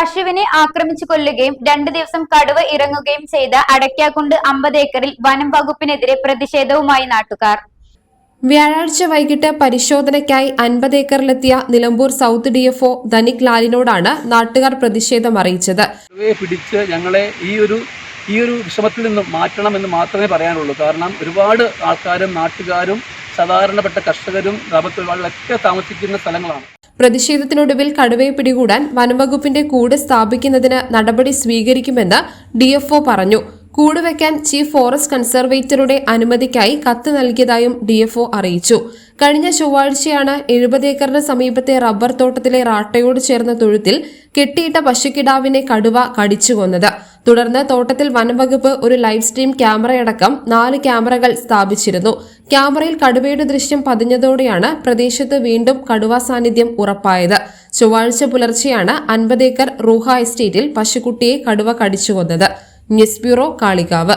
പശുവിനെ ആക്രമിച്ചു കൊല്ലുകയും രണ്ടു ദിവസം കടുവ ഇറങ്ങുകയും ചെയ്ത അടയ്ക്കാക്കുണ്ട് അമ്പത് ഏക്കറിൽ വനം വകുപ്പിനെതിരെ പ്രതിഷേധവുമായി നാട്ടുകാർ. വ്യാഴാഴ്ച വൈകിട്ട് പരിശോധനയ്ക്കായി അൻപത് ഏക്കറിലെത്തിയ നിലമ്പൂർ സൗത്ത് ഡിഎഫ്ഒ ധനിക് ലാലിനോടാണ് നാട്ടുകാർ പ്രതിഷേധം അറിയിച്ചത്. പിടിച്ച് ഞങ്ങളെ ഈ ഒരു ഈ ഒരു വിഷമത്തിൽ നിന്നും മാറ്റണം എന്ന് മാത്രമേ പറയാനുള്ളൂ. കാരണം ഒരുപാട് ആൾക്കാരും നാട്ടുകാരും സാധാരണപ്പെട്ട കർഷകരും റബ്ബർ തൊഴിലാളികളൊക്കെ താമസിക്കുന്ന സ്ഥലങ്ങളാണ്. പ്രതിഷേധത്തിനൊടുവിൽ കടുവയെ പിടികൂടാൻ വനംവകുപ്പിന്റെ കൂട് സ്ഥാപിക്കുന്നതിന് നടപടി സ്വീകരിക്കുമെന്ന് ഡിഎഫ്ഒ പറഞ്ഞു. കൂട് വയ്ക്കാൻ ചീഫ് ഫോറസ്റ്റ് കൺസർവേറ്ററുടെ അനുമതിക്കായി കത്ത് നൽകിയതായും ഡിഎഫ്ഒ അറിയിച്ചു. കഴിഞ്ഞ ചൊവ്വാഴ്ചയാണ് എഴുപത് ഏക്കറിന് സമീപത്തെ റബ്ബർ തോട്ടത്തിലെ റാട്ടയോട് ചേർന്ന തൊഴുത്തിൽ കെട്ടിയിട്ട പശുക്കിടാവിനെ കടുവ കടിച്ചു കൊന്നത്. തുടർന്ന് തോട്ടത്തിൽ വനംവകുപ്പ് ഒരു ലൈവ് സ്ട്രീം ക്യാമറയടക്കം നാല് ക്യാമറകൾ സ്ഥാപിച്ചിരുന്നു. ക്യാമറയിൽ കടുവയുടെ ദൃശ്യം പതിഞ്ഞതോടെയാണ് പ്രദേശത്ത് വീണ്ടും കടുവ സാന്നിധ്യം ഉറപ്പായത്. ചൊവ്വാഴ്ച പുലർച്ചെയാണ് അൻപത് ഏക്കർ റൂഹ എസ്റ്റേറ്റിൽ പശുക്കുട്ടിയെ കടുവ കടിച്ചു കൊന്നത് news bureau Kalikavu.